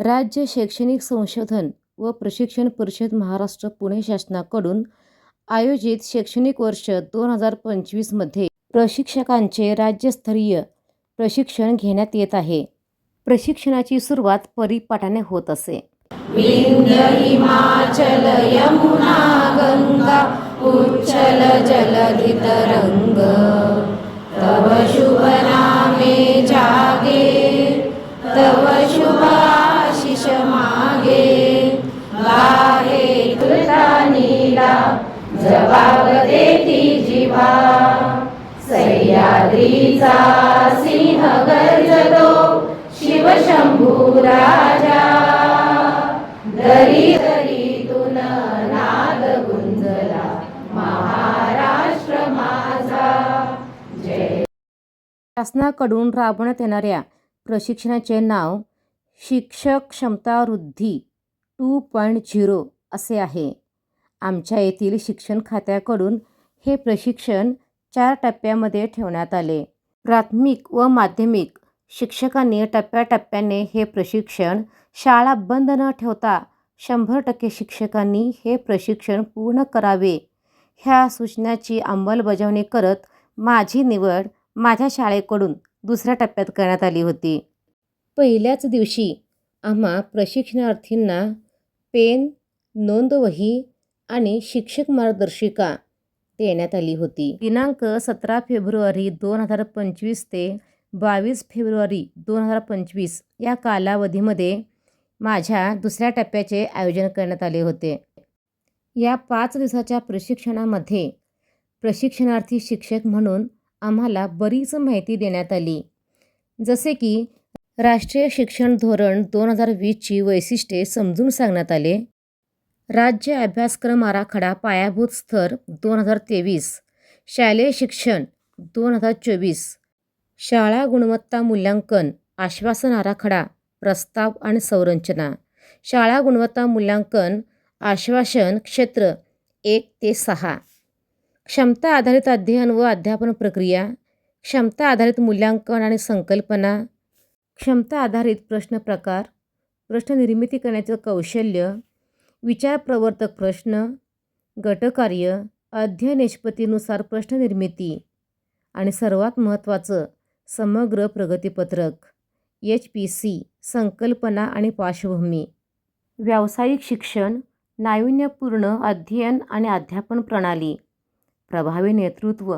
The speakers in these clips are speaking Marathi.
राज्य शैक्षणिक संशोधन व प्रशिक्षण परिषद महाराष्ट्र पुणे शासनाकडून आयोजित शैक्षणिक वर्ष दोन हजार पंचवीसमध्ये प्रशिक्षकांचे राज्यस्तरीय प्रशिक्षण घेण्यात येत आहे. प्रशिक्षणाची सुरुवात परिपाठाने होत असे. हिमाचल यमुना गंगा उच्चल जलधितरंग तव शुभ नामे जागे तव शुभ देती सह्याद्रीचा सिंह गर्जतो शिवशंभू राजा. दरी दरीतून नाद गुंजला महाराष्ट्र माझा. जय. शासनाकडून राबवण्यात येणाऱ्या प्रशिक्षणाचे नाव शिक्षक क्षमता वृद्धी टू पॉईंट झिरो असे आहे. आमच्या येथील शिक्षण खात्याकडून हे प्रशिक्षण चार टप्प्यामध्ये ठेवण्यात आले. प्राथमिक व माध्यमिक शिक्षकांनी टप्प्याटप्प्याने हे प्रशिक्षण शाळा बंद न ठेवता शंभर टक्के शिक्षकांनी हे प्रशिक्षण पूर्ण करावे. ह्या सूचनाची अंमलबजावणी करत माझी निवड माझ्या शाळेकडून दुसऱ्या टप्प्यात करण्यात आली होती. पहिल्याच दिवशी आम्हा प्रशिक्षणार्थींना पेन नोंदवही आणि शिक्षक मार्गदर्शिका देण्यात आली होती. दिनांक सतरा फेब्रुवारी दोन हजार पंचवीस ते बावीस फेब्रुवारी दोन हजार पंचवीस या कालावधीमध्ये माझ्या दुसऱ्या टप्प्याचे आयोजन करण्यात आले होते. या पाच दिवसाच्या प्रशिक्षणामध्ये प्रशिक्षणार्थी शिक्षक म्हणून आम्हाला बरीच माहिती देण्यात आली. जसे की राष्ट्रीय शिक्षण धोरण दोन हजार वीसची वैशिष्ट्ये समजून सांगण्यात आले. राज्य अभ्यासक्रम आराखडा पायाभूत स्तर दोन हजार तेवीस शालेय शिक्षण दोन हजार चोवीस शाळा गुणवत्ता मूल्यांकन आश्वासन आराखडा प्रस्ताव आणि संरचना शाळा गुणवत्ता मूल्यांकन आश्वासन क्षेत्र एक ते सहा क्षमता आधारित अध्ययन व अध्यापन प्रक्रिया क्षमता आधारित मूल्यांकन आणि संकल्पना क्षमता आधारित प्रश्न प्रकार प्रश्न निर्मिती करण्याचं कौशल्य विचार प्रवर्तक प्रश्न गटकार्य अध्ययन निष्पत्तीनुसार प्रश्न निर्मिती आणि सर्वात महत्त्वाचं समग्र प्रगतीपत्रक एच पी सी संकल्पना आणि पार्श्वभूमी. व्यावसायिक शिक्षण नाविन्यपूर्ण अध्ययन आणि अध्यापन प्रणाली प्रभावी नेतृत्व.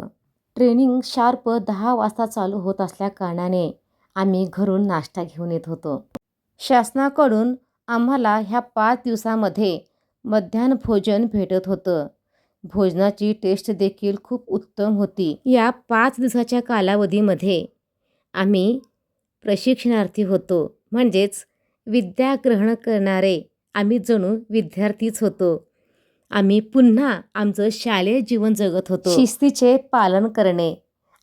ट्रेनिंग शार्प दहा वाजता चालू होत असल्याकारणाने आम्ही घरून नाश्ता घेऊन येत होतो. शासनाकडून आम्हाला ह्या पाच दिवसामध्ये मध्यान्ह भोजन भेटत होतं. भोजनाची टेस्ट देखील खूप उत्तम होती. या पाच दिवसाच्या कालावधीमध्ये आम्ही प्रशिक्षणार्थी होतो. म्हणजेच विद्या ग्रहण करणारे आम्ही जणू विद्यार्थीच होतो. आम्ही पुन्हा आमचं शालेय जीवन जगत होतो. शिस्तीचे पालन करणे.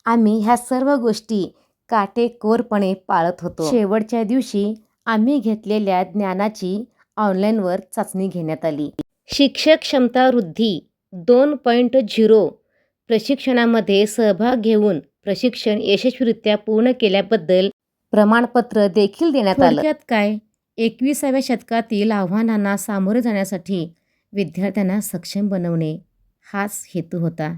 आम्ही ह्या सर्व गोष्टी काटेकोरपणे पाळत होतो. शेवटच्या दिवशी आम्ही घेतलेल्या ज्ञानाची ऑनलाईनवर चाचणी घेण्यात आली. शिक्षक क्षमता वृद्धी दोन पॉईंट झिरो प्रशिक्षणामध्ये सहभाग घेऊन प्रशिक्षण यशस्वीरित्या पूर्ण केल्याबद्दल प्रमाणपत्र देखील देण्यात आलं. थोडक्यात काय? एकविसाव्या शतकातील आव्हानांना सामोरे जाण्यासाठी विद्यार्थ्यांना सक्षम बनवणे हाच हेतू होता.